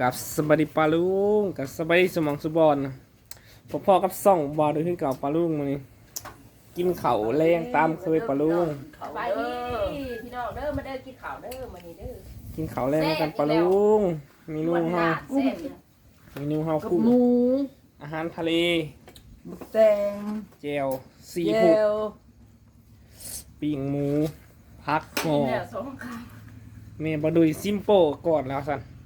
กับสบายดีปลาลุงกับสบายดีสมองสุบอนพ่อพ่อกับซ่องบอลด้วยขึ้นเก่าปลาลุงมานี่กินเขาวแรงตามเคยปลาลุงไปดีพี่น้องเด้อมาเด้อกินข้าวเด้อมานี่เด้อกินเขาวแรงกันปลาลุงเมนูเฮาแซ่บเนี่ยเมนูเฮากับกุ้งหมูอาหารทะเลบักแตงเจลซีเจฟู้ดลปิ้งหมูพักห่อกินแล้วสองคเมบาดุยซิมโปก่อนแล้วสันำ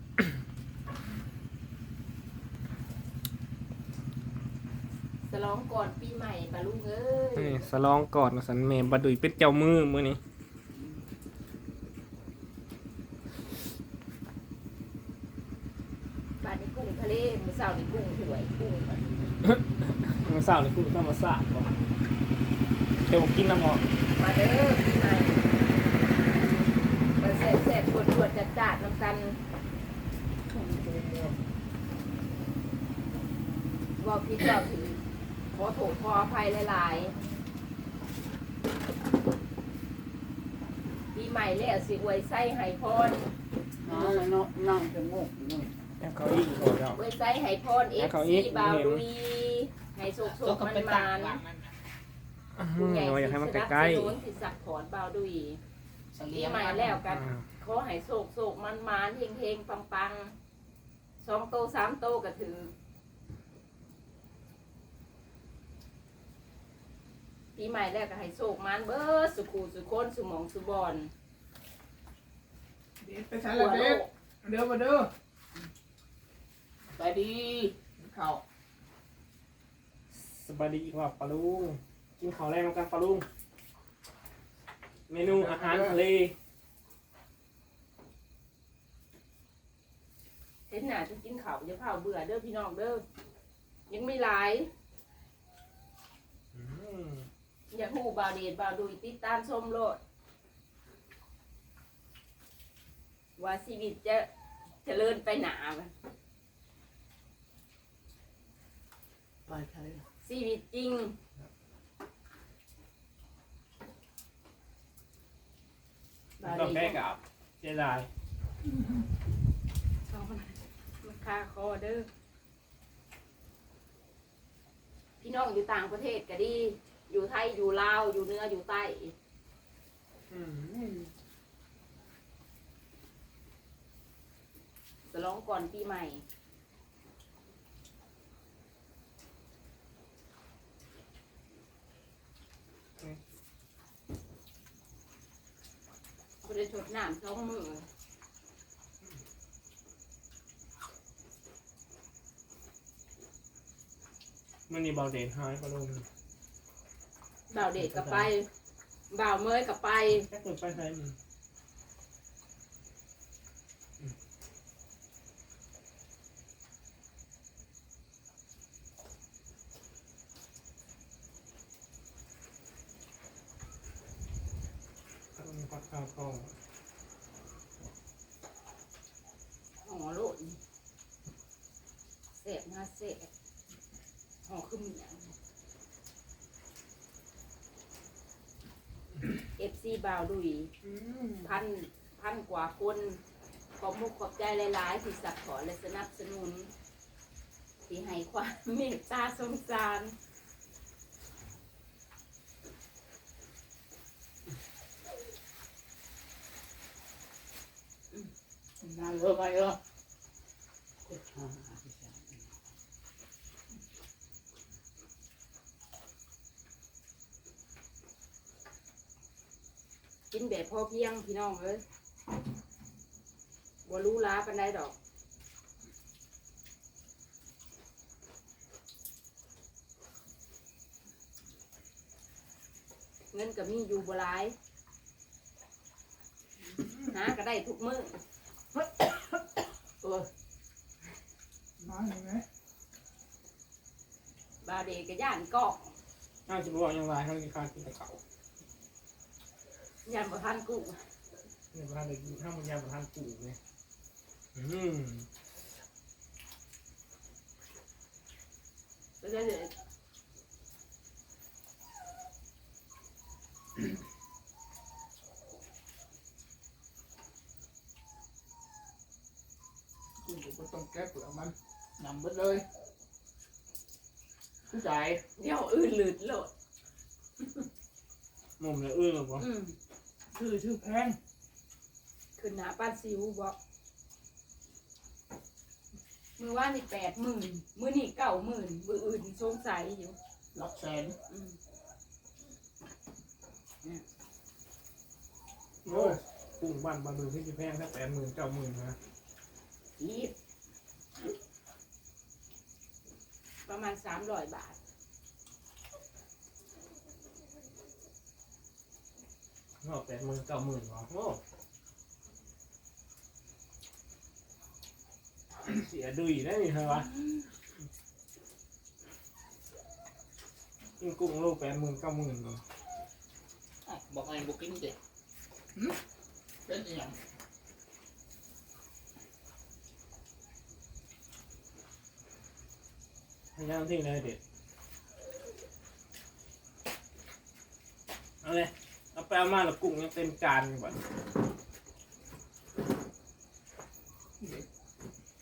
สลอง ก่อนปีใหม่ปะลุงเอ้ยนี่สลองก่อนแล้วสันเมบาดุยเป็นเจ้ามือมือนี้บ้านนี้กุ้งทะเลมื้อเช้านี่กุ้งหวยกุ้งก่อนมือเศร้านี่คุณต้องมาสาดก่อนเดี๋ยวผมกินน้ำหอมมาเด้อปีใหม่มาแซ่บแซ่บปวดปวดจัดจัดๆน้ำกันว่าผิดว่าถือข อโทษขออภัยหลายๆปีใหม่แล้วสิอวยไส้ไห้พรน้องน้องน้องจะงกนี่แอบเขาอีกก่อนแล้วเว้ยไซไห้พรเอฟให้เขาอีซีกบาวเห็น ดุยไห้โศกโศกมันมันอืผู้มใหญ่เราอยากให้มันใกล้ๆที่สักขอนบาวดุยปีใหม่แล้วๆกันอ่าขอให้โศกโศกมันมันเฮงเฮงปังปังสองโตสามโตก็ถือ ปีใหม่แล้วก็ให้โศกมันเบิดสุขูสุคนสุหมองสุบอนไปใช้หัละวโลเด็กกเด้อมาเด้อไปดีเขาสบายดีอีกว่าปลาลุงกินข้าวแรงกันปลาลุงเมนูอาหารทะเลเห็นหน้าจะกินข้าวจะข้าวเบื่อเด้อพี่น้องเด้อยังไม่หลายอืม อยากหูบาวเดชบาวดุยติดตามชมโลด ว่าชีวิตจะจะเจริญไปหนาบ่ไปใช้ชีวิตจริง บาวต้องเดแก้ชกับเจไดายเอามามันคาคอเด้อพี่น้องอยู่ต่างประเทศก็ดี อยู่ไทยอยู่ลาวอยู่เหนืออยู่ใต้อืมสลองก่อนปีใหม่ บริชดน้ำสองมือมันนี่เบาเด่นหายปลาลุง บ่าวเดชกับไป บ่าวเมยกับไปแค่เปิดไฟใช้มันต้องมีพักข้าวกล้องห่อโลดนี่เสพมาเสพห่อขึ้นเหนียวเอฟซี บ่าวดุยพันพันกว่าคนขอบมุกขอบใจหลายๆที่สักขอและสนับสนุนที่ให้ความเมตตาสงสารงานเลิกไปเออ นแบบพอเพียงพี่น้องเอ้ยบ่รู้ล้าปันไดดอกเงินก็มีอยู่บ่หลายหาก็ได้ทุกมื้อเออมาเห็นไหมบาวเดก็ย่านกอกน่าจะบอกยังไงเขากินข้าวกินแต่เขา ย่านบ่ทันกุ้งเนี่ยประธานเด็กถ้ามันยาประธานปู่เนี่ยอืมก็เลยเลยเดี๋ยวก็ต้องแก้เปลือกมันนำไปเลยผู้ชายเดี๋ยวอื่นหลืดโลด มุมเลยอื้อหรอวะอืม ชื่อชื่อแพงขึ้นหนาป้านซิวบอกมือว่านี่แปดหมื่นมือนี่เก้าหมื่นมืออื่นสงสัยอยู่หลักแสนอืมโอ้กุ้งบ้านบาดูที่จะแพงแค่แปดหมื่นเก้าหมื่นนะอีดประมาณสามร้อยบาท อกแปดหมื่นเก้าหมื่นวะโอ้เสียดุยได้นี่เหรอวะกินกุ้งโลแปดหมื่นเก้าหมื่นอะบอกไงบอกกินเด็กเป็นอหย่างให้ย่างที่เลยเด็ดเอาเลย เอาไปเอามาแล้วกุ้งยังเต็มจานอยู่บ่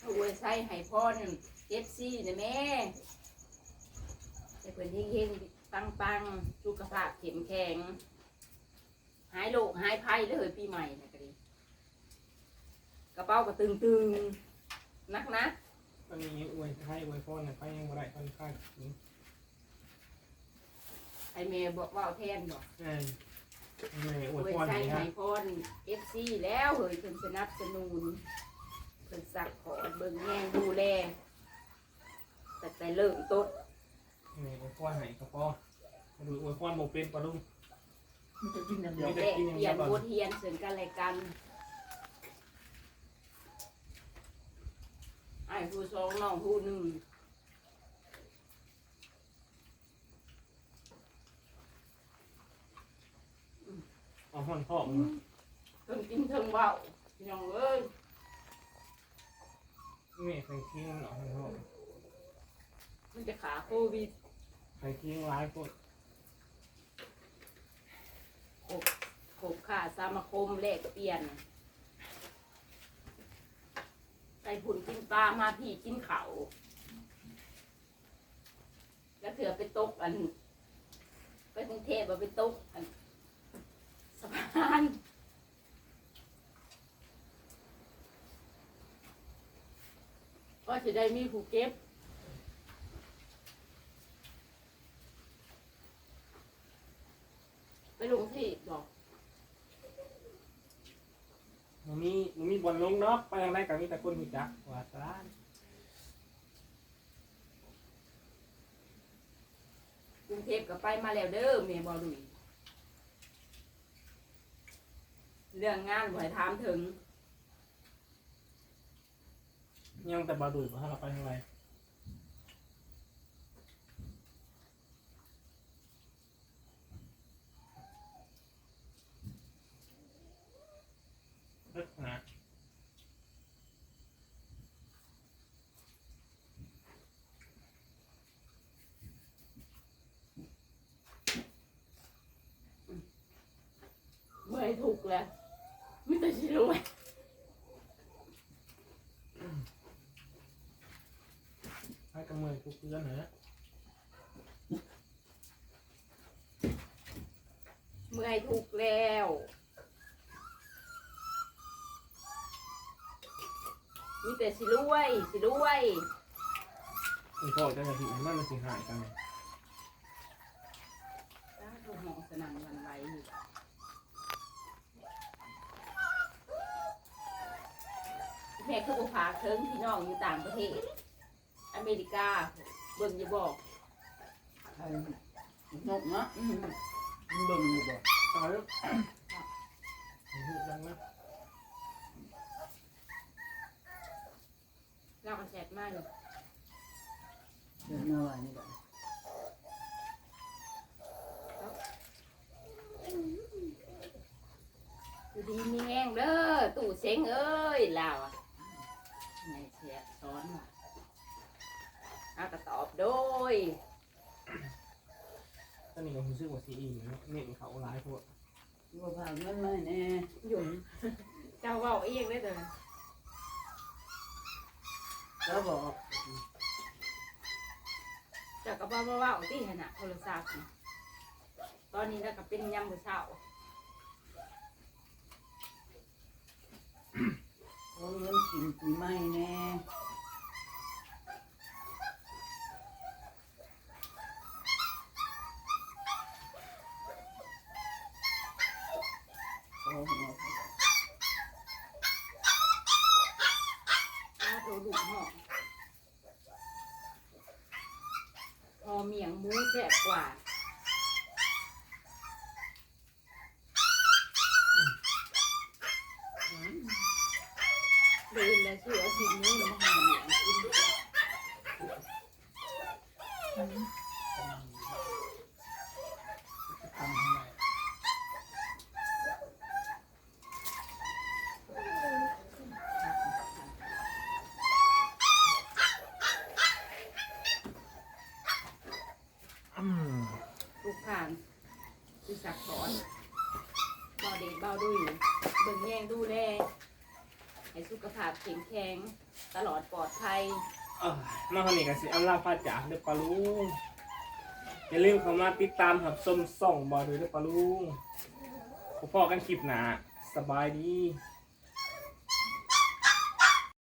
เอาไว้ใส่ให้พ่อนั่นเอฟซีนะแม่ให้เพิ่นเฮงๆปังๆสุขภาพเข้มแข็ง หายโรคหายภัยเลยปีใหม่นะก็ดีกระเป๋าก็ตึงๆนักนะตอนนี้อวยให้อวยพรเนี่ยไปยังบ่ได้ตอนค่าถึงไอเมย์บอกว่าเอาแทนบอก เออ ไม่ออวยวยพรใส่นี่ให้ฮะพ่อเอฟซีแล้วเฮ้ยเพิ่นสนับสนุนเพิ่นสักขอเบิ่งแง่งดูแลแต่แต่เริ่มต้นนี่อวยพรให้กระปอมาดูอวยพรโมเป็นปะลุง มันจะกินอย่างเดียวไม่ได้แลกกินอย่างเปเดีลี่ยยวนก่อนบทเรียนซึ่งกันและกันไอ้ผู้สองน้องผู้หนึ่ง เอาห่อนพ่อมึงเพิ่งกินเพิ่งเบาพี่น้องเอ้ยนี่ใส่ขี้มันเอาห่อนพ่อมันจะขาโควิดใส่ขี้ร้ายโคตรขบขาสามาคมแลกเปลี่ยนใส่ผุนกินปลามาพี่กินเขาวแล้วเถื่อไปตกอัน ไปกรุงเทพมาไปตกอันสะพานก็จะได้มีผู้เก็บไปลงที่บอกมันมีมันมีบอลลงเนาะไปทางไหนกับมีแต่คนหิจักว่าตากรุงเทพก็ไปมาแล้วเด้อเมย์บอลุย เรื่องงานบ่ให้ถามถึง ยังแต่บาดุยว่าเราไปทางไหนเลิกนะเมื่อยถูกแล้ว ไม่แต่ชิรวยให้กำเนิดทุกเพื่อนนะเมื่อยถูกแล้วมีแต่สิรวยสิรวยคุณพ่อจะมาถึงมันมันสิหายกันไงจ้าตัวหองสนั่นหวันไหวอยู่ ม่คือบุพาเทิงพี่น้องอยู่ต่างประเทศ อเมริกาเบิ่งอย่าบอกใครนกนะอืมมันเบิ่งอยู่บ่ตายแล้วพูดดังนะเราก็แชทมากเลยเดินมาไว้นี่ก่อนอยู่ดีมีแห้งเด้อตู่เซ็งเอ้ยลาวอะในแชทสอนว่า เอาก็ตอบโดยตอนนี้ก็รู้สึกว่าซีอีเนาะเน้นเขาร้ายพวกว่าผ่านเงินมาให้แน่หยุ่นเจ้าเว่าเองได้เลยแล้วบอกจากกับว่าว่าเอาที่ขนาดโทรศัพท์นี่ตอนนี้แล้วก็เป็นยำมือเช้าโอ้ยมันกินปีใหม่แน่ โอ้โห ถ้าโดดุหอมพอเมียงหมู แซ่บกว่าเดินแล้วชื่อว่าทีมนี้มันหาเหมือนกิน ทำทำไม อืม ลูกผ่านคือ สักถอนบอเด็กเบาดุยเบิ่งแย่งดูแลให้สุขภาพแข็งแรงตลอดปลอดภัยเอ้ยมาคนนี้ก็สิอัลลาพาจากเด้อปลาลุงอย่าลืมเข้ามาติดตามหับชมส่องบอดูเด้อปลาลุงพบกันคลิปหน้าสบายดี